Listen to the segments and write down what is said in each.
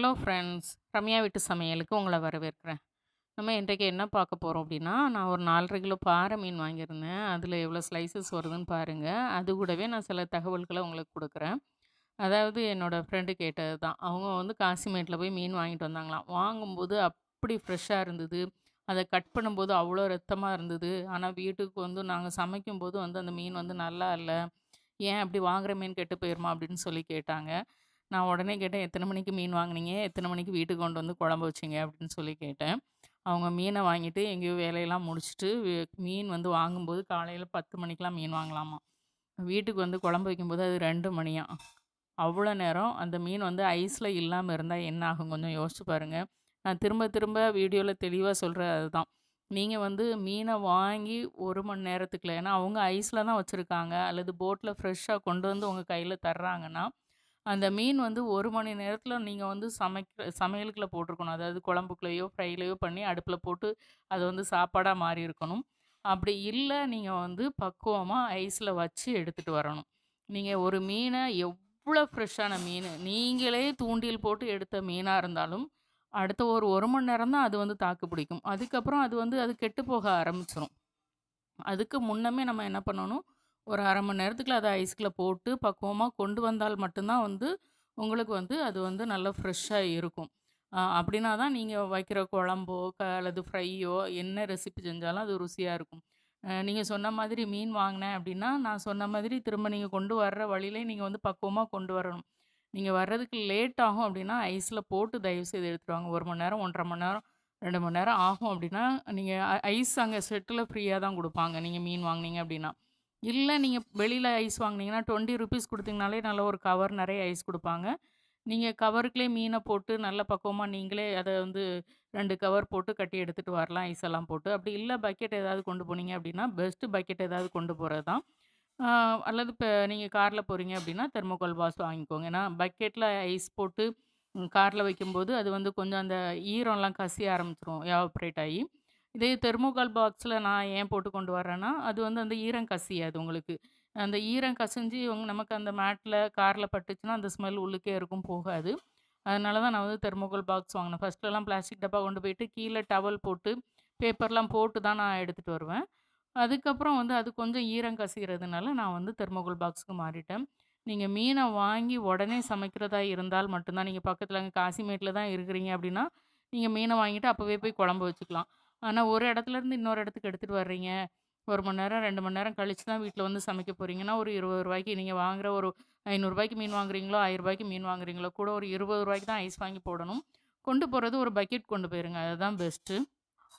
Hello friends Ramya வீட்டு சமையலுக்கு உங்களை வரவேற்கிறேன். நம்ம இன்றைக்கு என்ன பார்க்க போகிறோம் அப்படின்னா நான் ஒரு நாலரை கிலோ பாறை மீன் வாங்கியிருந்தேன். அதில் எவ்வளோ ஸ்லைசஸ் வருதுன்னு பாருங்கள் அது கூடவே நான் சில தகவல்களை உங்களுக்கு கொடுக்குறேன். அதாவது என்னோடய ஃப்ரெண்டு கேட்டது தான். அவங்க வந்து காசிமேட்டில் போய் மீன் வாங்கிட்டு வந்தாங்களாம். வாங்கும்போது அப்படி ஃப்ரெஷ்ஷாக இருந்தது. அதை கட் பண்ணும்போது அவ்வளோ ரத்தமாக இருந்தது. ஆனால் வீட்டுக்கு வந்து நாங்கள் சமைக்கும்போது வந்து அந்த மீன் வந்து நல்லா இல்லை. ஏன் அப்படி வாங்குகிற மீன் கெட்டு போயிருமா அப்படின்னு சொல்லி கேட்டாங்க. நான் உடனே கேட்டேன் எத்தனை மணிக்கு மீன் வாங்குனீங்க? எத்தனை மணிக்கு வீட்டுக்கு கொண்டு வந்து குழம்பு வச்சிங்க? அப்படின்னு சொல்லி கேட்டேன். அவங்க மீனை வாங்கிட்டு எங்கேயோ வேலையெல்லாம் முடிச்சுட்டு மீன் வந்து வாங்கும்போது காலையில் பத்து மணிக்கெலாம் மீன் வாங்கலாமா? வீட்டுக்கு வந்து குழம்பு வைக்கும்போது அது ரெண்டு மணியாக அவ்வளோ நேரம் அந்த மீன் வந்து ஐஸில் இல்லாமல் இருந்தால் என்ன ஆகும்? கொஞ்சம் யோசிச்சு பாருங்கள் நான் திரும்ப திரும்ப வீடியோவில் தெளிவாக சொல்கிறது அதுதான். நீங்கள் வந்து மீனை வாங்கி ஒரு மணி நேரத்துக்குள்ள ஏன்னா அவங்க ஐஸில் தான் வச்சுருக்காங்க அல்லது போட்டில் ஃப்ரெஷ்ஷாக கொண்டு வந்து உங்கள் கையில் தர்றாங்கன்னா அந்த மீன் வந்து ஒரு மணி நேரத்தில் நீங்கள் வந்து சமைக்க சமையலுக்குள்ள போட்டிருக்கணும். அதாவது குழம்புக்குள்ளேயோ ஃப்ரைலையோ பண்ணி அடுப்பில் போட்டு அது வந்து சாப்பாடாக மாறி இருக்கணும் அப்படி இல்லை நீங்கள் வந்து பக்குவமாக ஐஸில் வச்சு எடுத்துகிட்டு வரணும். நீங்கள் ஒரு மீனை எவ்வளோ ஃப்ரெஷ்ஷான மீன் நீங்களே தூண்டில் போட்டு எடுத்த மீனாக இருந்தாலும் அடுத்த ஒரு ஒரு மணி நேரம் தான் அது வந்து தாக்கு பிடிக்கும். அதுக்கப்புறம் அது வந்து அது கெட்டு போக ஆரம்பிச்சிடும் அதுக்கு முன்னமே நம்ம என்ன பண்ணணும் ஒரு அரை மணி நேரத்துக்குள்ள அதை ஐஸ்குள்ளே போட்டு பக்குவமாக கொண்டு வந்தால் மட்டும்தான் வந்து உங்களுக்கு வந்து அது வந்து நல்லா ஃப்ரெஷ்ஷாக இருக்கும். அப்படின்னா தான் நீங்கள் வைக்கிற குழம்போ க அல்லது ஃப்ரையோ என்ன ரெசிபி செஞ்சாலும் அது ருசியாக இருக்கும். நீங்கள் சொன்ன மாதிரி மீன் வாங்கினேன் அப்படின்னா நான் சொன்ன மாதிரி திரும்ப நீங்கள் கொண்டு வர்ற வழியிலே நீங்கள் வந்து பக்குவமாக கொண்டு வரணும். நீங்கள் வர்றதுக்கு லேட் ஆகும் அப்படின்னா ஐஸில் போட்டு தயவு செய்து எடுத்துருவாங்க ஒரு மணி நேரம் ஒன்றரை மணி நேரம் ரெண்டு மணி நேரம் ஆகும் அப்படின்னா நீங்கள் ஐஸ் அங்கே செட்டில் ஃப்ரீயாக தான் கொடுப்பாங்க. நீங்கள் மீன் வாங்குனீங்க அப்படின்னா. இல்லை நீங்கள் வெளியில் ஐஸ் வாங்கினீங்கன்னா டுவெண்ட்டி ருபீஸ் கொடுத்தீங்கனாலே நல்ல ஒரு கவர் நிறைய ஐஸ் கொடுப்பாங்க. நீங்கள் கவருக்குள்ளே மீனை போட்டு நல்ல பக்குவமாக நீங்களே அதை வந்து ரெண்டு கவர் போட்டு கட்டி எடுத்துகிட்டு வரலாம் ஐஸ் எல்லாம் போட்டு. அப்படி இல்லை பக்கெட் ஏதாவது கொண்டு போனீங்க அப்படின்னா பெஸ்ட்டு பக்கெட் ஏதாவது கொண்டு போகிறது தான். அல்லது இப்போ நீங்கள் காரில் போகிறீங்க அப்படின்னா தெர்மோகோல் பாஸ் வாங்கிக்கோங்க. ஏன்னா பக்கெட்டில் ஐஸ் போட்டு காரில் வைக்கும்போது அது வந்து கொஞ்சம் அந்த ஈரம்லாம் கசிய ஆரம்பிச்சிரும் எவாப்ரேட் ஆகி. இதே தெர்மோகால் பாக்ஸில் நான் ஏன் போட்டு கொண்டு வரேன்னா அது வந்து அந்த ஈரம் கசியாது உங்களுக்கு. அந்த ஈரம் கசிஞ்சு இவங்க நமக்கு அந்த மேட்டில் காரில் பட்டுச்சுன்னா அந்த ஸ்மெல் உள்ளுக்கே இருக்கும் போகாது. அதனால தான் நான் வந்து தெர்மோகோல் பாக்ஸ் வாங்கினேன். ஃபஸ்ட்லலாம் பிளாஸ்டிக் டப்பா கொண்டு போயிட்டு கீழே டவல் போட்டு பேப்பர்லாம் போட்டு தான் நான் எடுத்துகிட்டு வருவேன். அதுக்கப்புறம் வந்து அது கொஞ்சம் ஈரம் கசிகிறதுனால நான் வந்து தெர்மோகோல் பாக்ஸுக்கு மாறிட்டேன். நீங்கள் மீனை வாங்கி உடனே சமைக்கிறதா இருந்தால் மட்டும்தான். நீங்கள் பக்கத்தில் அங்கே காசிமேட்டில் தான் இருக்கிறீங்க அப்படின்னா நீங்கள் மீனை வாங்கிட்டு அப்போவே போய் குழம்பு வச்சுக்கலாம். ஆனால் ஒரு இடத்துல இருந்து இன்னொரு இடத்துக்கு எடுத்துகிட்டு வர்றீங்க. ஒரு மணி நேரம் ரெண்டு மணி நேரம் கழிச்சு தான் வீட்டில் வந்து சமைக்க போகிறீங்கன்னா ஒரு இருபது ரூபாய்க்கு நீங்கள் வாங்குகிற ஒரு ஐநூறுரூபாய்க்கு மீன் வாங்குறீங்களோ ஆயிரம் ரூபாய்க்கு மீன் வாங்குறீங்களோ கூட ஒரு இருபது ரூபாய்க்கு தான் ஐஸ் வாங்கி போடணும். கொண்டு போகிறது ஒரு பக்கெட் கொண்டு போயிருங்க. அதுதான் பெஸ்ட்டு.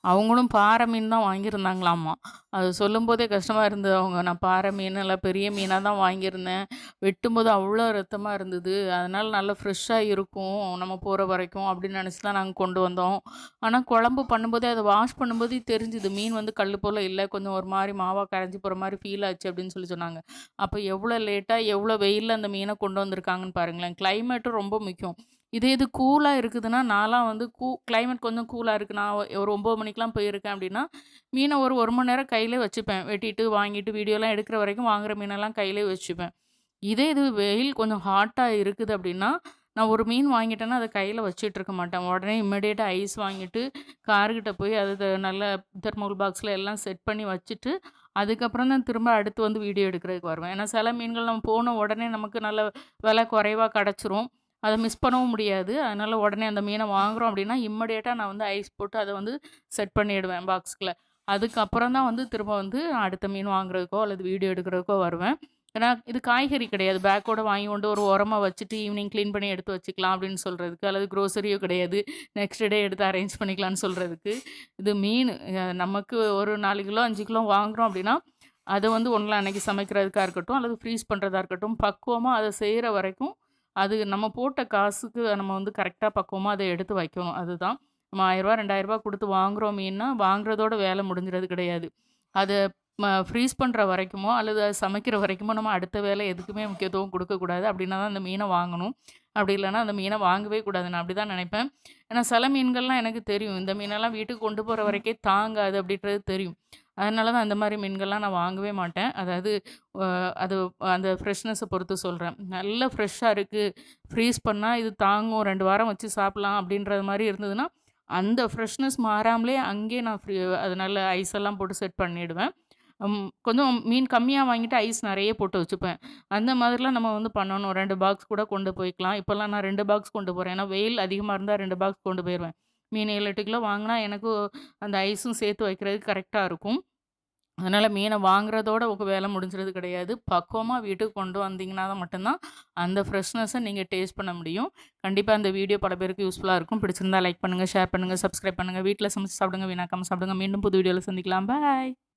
அவங்களும் பாறை மீன் தான் வாங்கியிருந்தாங்களாமா. அது சொல்லும்போதே கஷ்டமாக இருந்தது. அவங்க நான் பாறை மீன் நல்லா பெரிய மீனாக தான் வாங்கியிருந்தேன். வெட்டும்போது அவ்வளோ ரத்தமாக இருந்தது. அதனால் நல்லா ஃப்ரெஷ்ஷாக இருக்கும். நம்ம போகிற வரைக்கும் அப்படின்னு நினச்சி தான் நாங்கள் கொண்டு வந்தோம். ஆனால் குழம்பு பண்ணும்போதே அதை வாஷ் பண்ணும்போதே தெரிஞ்சுது. மீன் வந்து கல் போல் இல்லை. கொஞ்சம் ஒரு மாதிரி மாவாக கரைஞ்சி போகிற மாதிரி ஃபீல் ஆச்சு அப்படின்னு சொல்லி சொன்னாங்க. அப்போ எவ்வளோ லேட்டாக எவ்வளோ வெயிலில் அந்த மீனை கொண்டு வந்திருக்காங்கன்னு பாருங்களேன். கிளைமேட்டும் ரொம்ப முக்கியம். இதே இது கூலாக இருக்குதுன்னா நான்லாம் வந்து கூ கிளைமேட் கொஞ்சம் கூலாக இருக்குது நான் ஒரு ஒம்பது மணிக்கெலாம் போயிருக்கேன் அப்படின்னா மீனை ஒரு ஒரு மணி நேரம் கையிலே வச்சுப்பேன். வெட்டிட்டு வாங்கிட்டு வீடியோலாம் எடுக்கிற வரைக்கும் வாங்குகிற மீனெல்லாம் கையிலே வச்சுப்பேன். இதே இது வெயில் கொஞ்சம் ஹாட்டாக இருக்குது அப்படின்னா நான் ஒரு மீன் வாங்கிட்டேன்னா அதை கையில் வச்சுட்டு இருக்க மாட்டேன். உடனே இம்மிடியேட்டாக ஐஸ் வாங்கிட்டு கார்கிட்ட போய் அது த- நல்ல தெர்மோல் பாக்ஸில் எல்லாம் செட் பண்ணி வச்சுட்டு அதுக்கப்புறம் தான் திரும்ப அடுத்து வந்து வீடியோ எடுக்கிறதுக்கு வருவேன். ஏன்னா சில மீன்கள் நம்ம போன உடனே நமக்கு நல்ல விலை குறைவாக கிடச்சிரும். அதை மிஸ் பண்ணவும் முடியாது. அதனால் உடனே அந்த மீனை வாங்குகிறோம் அப்படின்னா இம்மடியேட்டாக நான் வந்து ஐஸ் போட்டு அதை வந்து செட் பண்ணிடுவேன் பாக்ஸ்க்குள்ள அதுக்கப்புறம் தான் வந்து திரும்ப வந்து அடுத்த மீன் வாங்குறதுக்கோ அல்லது வீடியோ எடுக்கிறதுக்கோ வருவேன். ஏன்னா இது காய்கறி கிடையாது. பேக்கோடு வாங்கி கொண்டு ஒரு உரமாக வச்சுட்டு ஈவினிங் க்ளீன் பண்ணி எடுத்து வச்சுக்கலாம் அப்படின்னு சொல்கிறதுக்கு அல்லது க்ரோசரியோ கிடையாது. நெக்ஸ்ட் டே எடுத்து அரேஞ்ச் பண்ணிக்கலாம்னு சொல்கிறதுக்கு இது மீன் நமக்கு ஒரு நாலு கிலோ அஞ்சு கிலோ வாங்குகிறோம் அப்படின்னா அதை வந்து ஒன்றில் அன்னைக்கு சமைக்கிறதுக்காக இருக்கட்டும் அல்லது ஃப்ரீஸ் பண்ணுறதா இருக்கட்டும் பக்குவமாக அதை செய்கிற வரைக்கும் அது நம்ம போட்ட காசுக்கு நம்ம வந்து கரெக்டாக பக்குவமாக அதை எடுத்து வைக்கணும். அதுதான். நம்ம ஆயிரரூபா ரெண்டாயிரரூபா கொடுத்து வாங்குறோம் மீன்னா வாங்குறதோட வேலை முடிஞ்சுறது கிடையாது. அதை ஃப்ரீஸ் பண்ணுற வரைக்குமோ அல்லது அதை சமைக்கிற வரைக்குமோ நம்ம அடுத்த வேலை எதுக்குமே முக்கியத்துவம் கொடுக்கக்கூடாது. அப்படின்னா தான் அந்த மீனை வாங்கணும். அப்படி இல்லைன்னா அந்த மீனை வாங்கவே கூடாது. நான் அப்படி தான் நினைப்பேன். ஏன்னா சில மீன்கள்லாம் எனக்கு தெரியும். இந்த மீனெல்லாம் வீட்டுக்கு கொண்டு போகிற வரைக்கே தாங்காது அப்படின்றது தெரியும். அதனால தான் அந்த மாதிரி மீன்கள்லாம் நான் வாங்கவே மாட்டேன். அதாவது அது அந்த ஃப்ரெஷ்னஸை பொறுத்து சொல்கிறேன் நல்ல ஃப்ரெஷ்ஷாக இருக்குது ஃப்ரீஸ் பண்ணால் இது தாங்கும். ரெண்டு வாரம் வச்சு சாப்பிட்லாம் அப்படின்றது மாதிரி இருந்ததுன்னா, அந்த ஃப்ரெஷ்னஸ் மாறாமலே அங்கேயே நான் ஃப்ரீ அது நல்ல ஐஸ் எல்லாம் போட்டு செட் பண்ணிவிடுவேன் கொஞ்சம் மீன் கம்மியாக வாங்கிட்டு ஐஸ் நிறைய போட்டு வச்சுப்பேன். அந்த மாதிரிலாம் நம்ம வந்து பண்ணணும். ரெண்டு பாக்ஸ் கூட கொண்டு போய்க்கலாம். இப்போல்லாம் நான் ரெண்டு பாக்ஸ் கொண்டு போகிறேன் ஏன்னா வெயில் அதிகமாக இருந்தால் ரெண்டு பாக்ஸ் கொண்டு போயிடுவேன் மீன் 7, 8 கிலோ வாங்கினா எனக்கும் அந்த ஐஸும் சேர்த்து வைக்கிறதுக்கு கரெக்டாக இருக்கும். அதனால் மீனை வாங்குறதோட உங்கள் வேலை முடிஞ்சுறது கிடையாது. பக்குவமாக வீட்டுக்கு கொண்டு வந்தீங்கன்னா தான் மட்டும்தான் அந்த ஃப்ரெஷ்னஸை நீங்கள் டேஸ்ட் பண்ண முடியும். கண்டிப்பாக அந்த வீடியோ பல பேருக்கு யூஸ்ஃபுல்லாக இருக்கும். பிடிச்சிருந்தா லைக் பண்ணுங்க, ஷேர் பண்ணுங்கள் சப்ஸ்கிரைப் பண்ணுங்கள் வீட்டில் சமைச்சு சாப்பிடுங்க, வீணாக்காமல் சாப்பிடுங்க. மீண்டும் புது வீடியோவில் சந்திக்கலாம். பாய்.